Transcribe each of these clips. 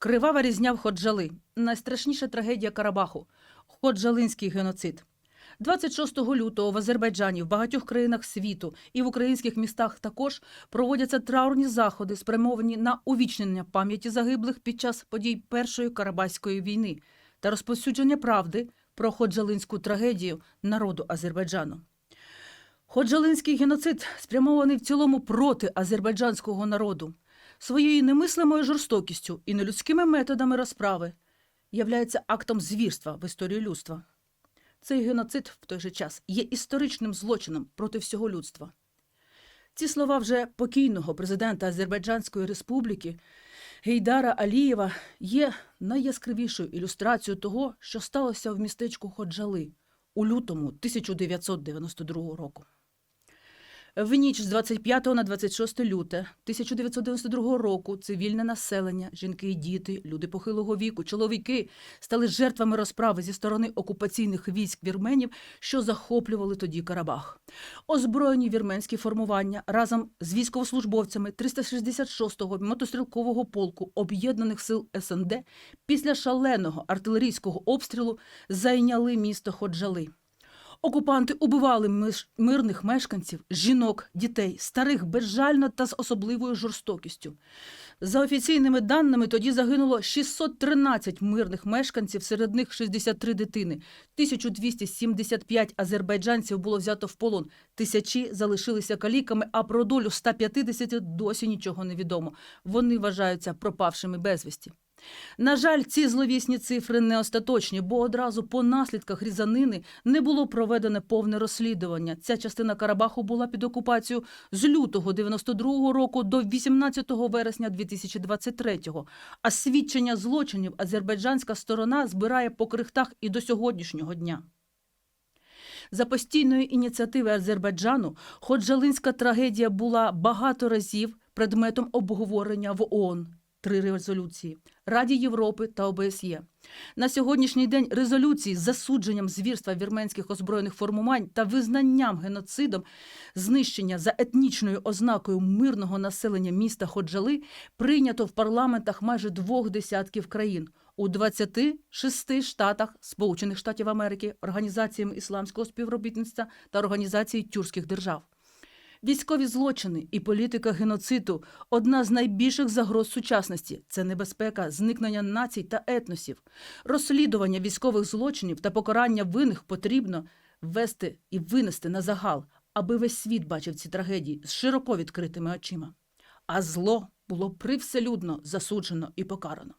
Кривава різня в Ходжали. Найстрашніша трагедія Карабаху. Ходжалинський геноцид. 26 лютого в Азербайджані, в багатьох країнах світу і в українських містах також проводяться траурні заходи, спрямовані на увічнення пам'яті загиблих під час подій Першої Карабахської війни та розповсюдження правди про ходжалинську трагедію народу Азербайджану. Ходжалинський геноцид спрямований в цілому проти азербайджанського народу. Своєю немислимою жорстокістю і нелюдськими методами розправи являється актом звірства в історії людства. Цей геноцид в той же час є історичним злочином проти всього людства. Ці слова вже покійного президента Азербайджанської республіки Гейдара Алієва є найяскравішою ілюстрацією того, що сталося в містечку Ходжали у лютому 1992 року. В ніч з 25 на 26 люте 1992 року цивільне населення, жінки і діти, люди похилого віку, чоловіки стали жертвами розправи зі сторони окупаційних військ вірменів, що захоплювали тоді Карабах. Озброєні вірменські формування разом з військовослужбовцями 366-го мотострілкового полку об'єднаних сил СНД після шаленого артилерійського обстрілу зайняли місто Ходжали. Окупанти убивали мирних мешканців, жінок, дітей, старих безжально та з особливою жорстокістю. За офіційними даними, тоді загинуло 613 мирних мешканців, серед них 63 дитини. 1275 азербайджанців було взято в полон, тисячі залишилися каліками, а про долю 150 досі нічого не відомо. Вони вважаються пропавшими безвісті. На жаль, ці зловісні цифри не остаточні, бо одразу по наслідках різанини не було проведене повне розслідування. Ця частина Карабаху була під окупацією з лютого 92-го року до 18 вересня 2023-го. А свідчення злочинів азербайджанська сторона збирає по крихтах і до сьогоднішнього дня. За постійної ініціативи Азербайджану Ходжалинська трагедія була багато разів предметом обговорення в ООН. Три резолюції Раді Європи та ОБСЄ. На сьогоднішній день резолюції з засудженням звірства вірменських озброєних формувань та визнанням геноцидом знищення за етнічною ознакою мирного населення міста Ходжали прийнято в парламентах майже двох десятків країн у 26 штатах Сполучених Штатів Америки, організаціями ісламського співробітництва та організації тюркських держав. Військові злочини і політика геноциду одна з найбільших загроз сучасності це небезпека зникнення націй та етносів. Розслідування військових злочинів та покарання винних потрібно ввести і винести на загал, аби весь світ бачив ці трагедії з широко відкритими очима. А зло було привселюдно засуджено і покарано.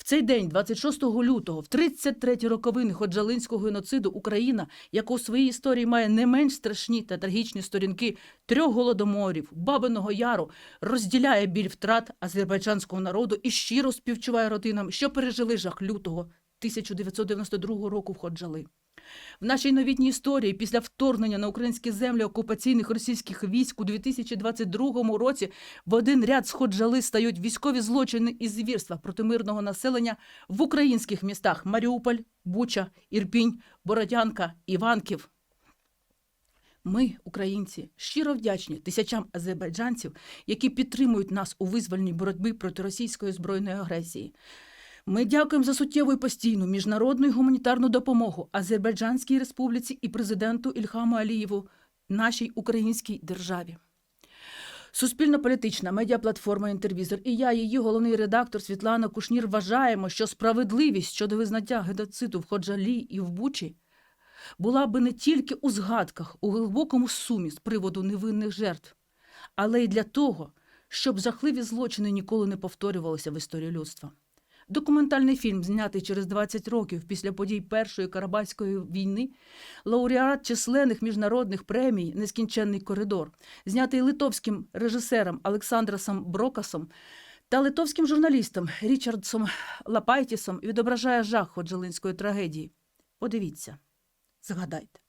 В цей день, 26 лютого, в 33-ті роковини Ходжалинського геноциду, Україна, яка у своїй історії має не менш страшні та трагічні сторінки трьох голодоморів, Бабиного Яру, розділяє біль втрат азербайджанського народу і щиро співчуває родинам, що пережили жах лютого 1992 року в Ходжали. В нашій новітній історії після вторгнення на українські землі окупаційних російських військ у 2022 році в один ряд з Ходжали стають військові злочини і звірства проти мирного населення в українських містах Маріуполь, Буча, Ірпінь, Бородянка, Іванків. Ми, українці, щиро вдячні тисячам азербайджанців, які підтримують нас у визвольній боротьбі проти російської збройної агресії. Ми дякуємо за суттєву і постійну міжнародну і гуманітарну допомогу Азербайджанській республіці і президенту Ільхаму Алієву, нашій українській державі. Суспільно-політична медіаплатформа «Інтервізор» і я, її головний редактор Світлана Кушнір, вважаємо, що справедливість щодо визнання геноциду в Ходжалі і в Бучі була би не тільки у згадках, у глибокому сумі з приводу невинних жертв, але й для того, щоб жахливі злочини ніколи не повторювалися в історії людства. Документальний фільм, знятий через 20 років після подій Першої Карабахської війни, лауреат численних міжнародних премій Нескінченний коридор, знятий литовським режисером Олександрасом Брокасом та литовським журналістом Річардсом Лапайтісом, відображає жах Ходжалинської трагедії. Подивіться, згадайте.